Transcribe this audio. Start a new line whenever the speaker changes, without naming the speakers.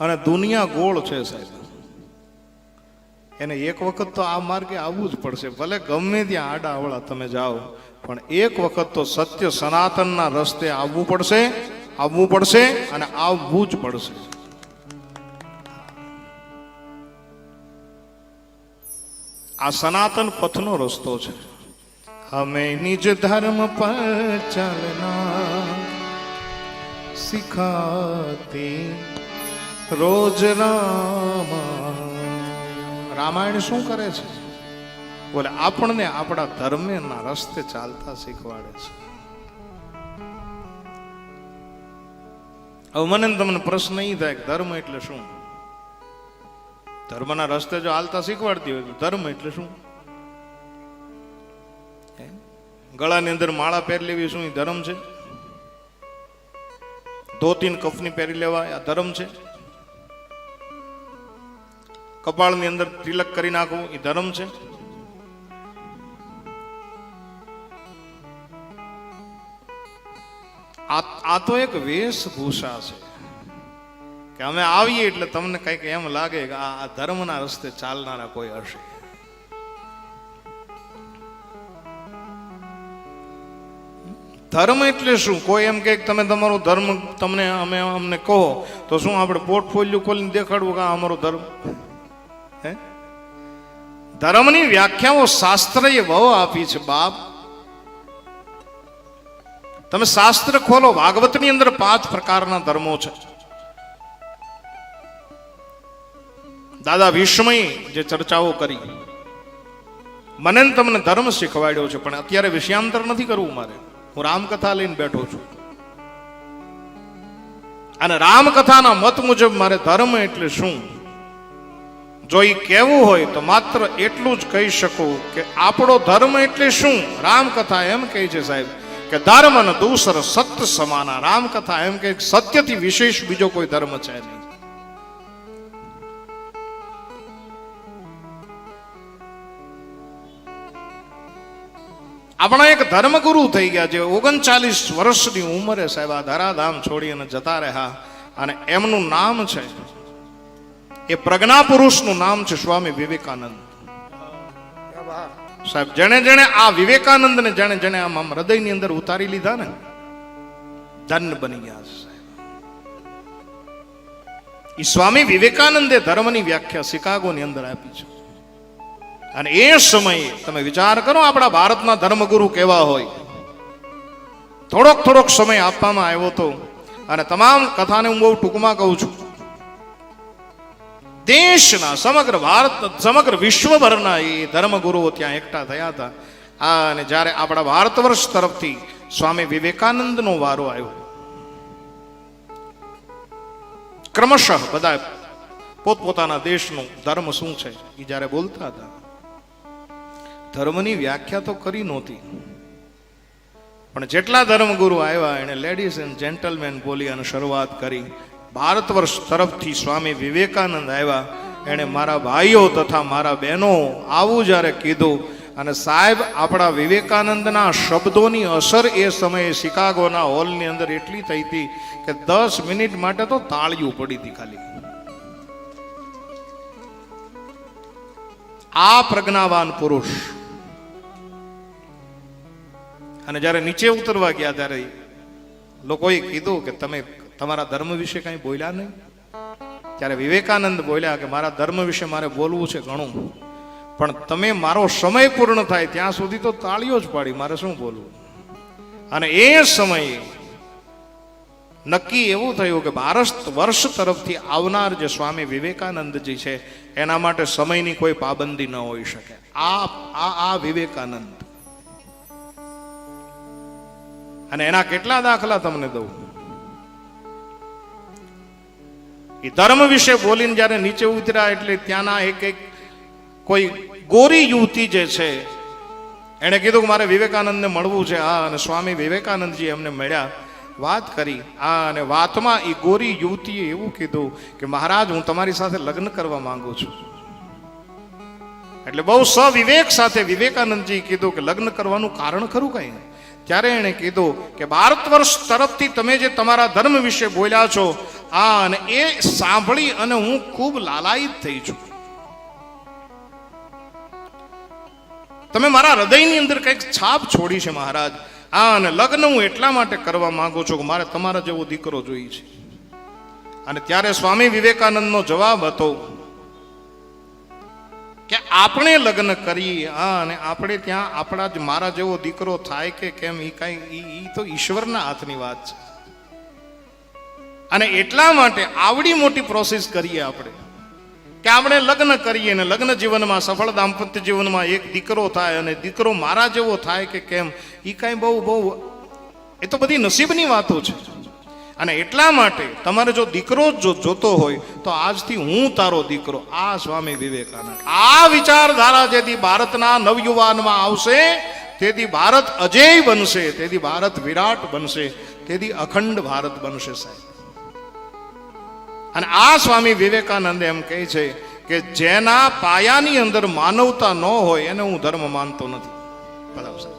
અને દુનિયા ગોળ છે સાહેબ. એને એક વખત તો આ માર્ગે આવવું જ પડશે. ભલે ગમે ત્યાં આડા અવળા તમે જાઓ, પણ એક વખત તો સત્ય સનાતનના રસ્તે આવવું પડશે આવવું પડશે અને આવવું જ પડશે. આ સનાતન પથનો રસ્તો છે. હમે નિજ ધર્મ પર ચલના સિખાતી રોજ રામ. રામાયણ શું કરે છે? બોલે, આપણને આપણા ધર્મના રસ્તે ચાલતા શીખવાડે છે. હવે મને તમને પ્રશ્ન નહીં થાય કે ધર્મ એટલે શું? ધર્મના રસ્તે જો હાલતા શીખવાડતી હોય તો ધર્મ એટલે શું? ગળાની અંદર માળા પહેરી લેવી શું એ ધર્મ છે? ધોતીન કફની પહેરી લેવા આ ધર્મ છે? કપાળની અંદર તિલક કરી નાખવું, એ ધર્મ છે. આ તો એક વેશભૂષા છે. કે અમે આવીએ એટલે તમને કંઈક એમ લાગે કે આ ધર્મના રસ્તે ચાલનારા કોઈ હશે. ધર્મ એટલે શું? કોઈ એમ કે તમે તમારો ધર્મ તમને અમે અમને કહો, તો શું આપણે પોર્ટફોલિયો ખોલીને દેખાડવું કે આ અમારો ધર્મ? હે? ધર્મની વ્યાખ્યાઓ શાસ્ત્રએ બહુ આપી છે, બાપ. તમે શાસ્ત્ર ખોલો, ભાગવતની અંદર પાંચ પ્રકારના ધર્મો છે. દાદા વિસ્મય જે ચર્ચાઓ કરી. મને તમને ધર્મ શીખવાડ્યો છે, પણ અત્યારે વિષયાંતર નથી કરવું મારે. હું રામકથા લઈને બેઠો છું. અને રામકથાના મત મુજબ મારે ધર્મ એટલે શું? જો એ કહેવું હોય તો માત્ર એટલું જ કહી શકું કે આપણો ધર્મ એટલે શું? રામકથા એમ કહે છે સાહેબ કે ધર્મ અને દૂસર સત્ય સમાના. રામકથા એમ કે સત્યથી વિશેષ બીજો કોઈ ધર્મ છે નહીં. આપણા એક ધર્મગુરુ થઈ ગયા છે, ઓગણચાલીસ વર્ષની ઉંમરે સાહેબ આ ધરાધામ છોડીને જતા રહ્યા અને એમનું નામ છે એ પ્રજ્ઞા પુરુષનું નામ છે સ્વામી વિવેકાનંદ. સાહેબ, જેણે જેણે આ વિવેકાનંદને જેણે જેણે આમ આમ હૃદયની અંદર ઉતારી લીધા ને ધન બની ગયા સાહેબ. એ સ્વામી વિવેકાનંદે ધર્મની વ્યાખ્યા શિકાગોની અંદર આપી છે. અને એ સમયે તમે વિચાર કરો, આપણા ભારતના ધર્મગુરુ કેવા હોય. થોડોક થોડોક સમય આપવામાં આવ્યો હતો અને તમામ કથાને હું બહુ ટૂંકમાં કહું છું. દેશના સમગ્ર ભારત, સમગ્ર વિશ્વભરના એ ધર્મગુરુઓ ત્યાં એકઠા થયા હતા. આ અને જ્યારે આપણા ભારત વર્ષ તરફથી સ્વામી વિવેકાનંદનો વારો આવ્યો. ક્રમશઃ બધા પોતપોતાના દેશનું ધર્મ શું છે એ જ્યારે બોલતા હતા, ધર્મની વ્યાખ્યા તો કરી નહોતી. પણ જેટલા ધર્મગુરુ આવ્યા એણે લેડીઝ એન્ડ જેન્ટલમેન બોલી અને શરૂઆત કરી. ભારત વર્ષ તરફથી સ્વામી વિવેકાનંદ આવ્યા. એણે મારા ભાઈઓ તથા મારા બહેનો આવું જ્યારે કીધું અને સાહેબ, આપણા વિવેકાનંદના શબ્દોની અસર એ સમયે શિકાગોના હોલની અંદર એટલી થઈ હતી કે દસ મિનિટ માટે તો તાળીઓ પડી હતી ખાલી. આ પ્રજ્ઞાવાન પુરુષ. અને જ્યારે નીચે ઉતરવા ગયા ત્યારે લોકોએ કીધું કે તમે તમારા ધર્મ વિશે કંઈ બોલ્યા નહીં? ત્યારે વિવેકાનંદ બોલ્યા કે મારા ધર્મ વિશે મારે બોલવું છે ઘણું. પણ તમે મારો સમય પૂર્ણ થાય ત્યાં સુધી તો તાળીઓ જ પાડી, મારે શું બોલવું? અને એ સમયે નક્કી એવું થયું કે ભારત વર્ષ તરફથી આવનાર જે સ્વામી વિવેકાનંદજી છે, એના માટે સમયની કોઈ પાબંદી ન હોઈ શકે. આ આ આ વિવેકાનંદ. અને એના કેટલા દાખલા તમને દઉં? એ ધર્મ વિશે બોલીને જ્યારે નીચે ઉતર્યા એટલે ત્યાંના એક એક કોઈ ગોરી યુવતી જે છે, એણે કીધું કે મારે વિવેકાનંદને મળવું છે. આ અને સ્વામી વિવેકાનંદજી એમને મળ્યા, વાત કરી. આ અને વાતમાં એ ગોરી યુવતીએ એવું કીધું કે મહારાજ, હું તમારી સાથે લગ્ન કરવા માંગુ છું. એટલે બહુ સવિવેક સાથે વિવેકાનંદજી કીધું કે લગ્ન કરવાનું કારણ ખરું કઈ? ત્યારે એણે કીધું કે ભારત વર્ષ તરફથી તમે જે તમારા ધર્મ વિશે બોલ્યા છો, આ અને એ સાંભળી અને હું ખૂબ લાલાયિત થઈ છું. તમે મારા હૃદયની અંદર કંઈક છાપ છોડી છે મહારાજ. આ અને લગ્ન હું એટલા માટે કરવા માંગુ છું કે મારે તમારા જેવો દીકરો જોઈએ છે. અને ત્યારે સ્વામી વિવેકાનંદનો જવાબ હતો આપણે લગ્ન કરીએ, હા, અને આપણે ત્યાં આપણા જ મારા જેવો દીકરો થાય કે કેમ એ કાંઈ એ તો ઈશ્વરના હાથની વાત છે. અને એટલા માટે આવડી મોટી પ્રોસેસ કરીએ આપણે. કે આપણે લગ્ન કરીએ ને લગ્ન જીવનમાં, સફળ દાંપત્ય જીવનમાં એક દીકરો થાય અને દીકરો મારા જેવો થાય કે કેમ એ કાંઈ બહુ બહુ, એ તો બધી નસીબની વાતો છે. અને એટલા માટે તમારે જો દીકરો જ જોતો હોય, તો આજથી હું તારો દીકરો, આ સ્વામી વિવેકાનંદ. આ વિચારધારા જેથી ભારતના નવયુવાનમાં આવશે, તેથી ભારત અજેય બનશે, તેથી ભારત વિરાટ બનશે, તેથી અખંડ ભારત બનશે સાહેબ. અને આ સ્વામી વિવેકાનંદ એમ કહે છે કે જેના પાયાની અંદર માનવતા ન હોય, એને હું ધર્મ માનતો નથી. બરાબર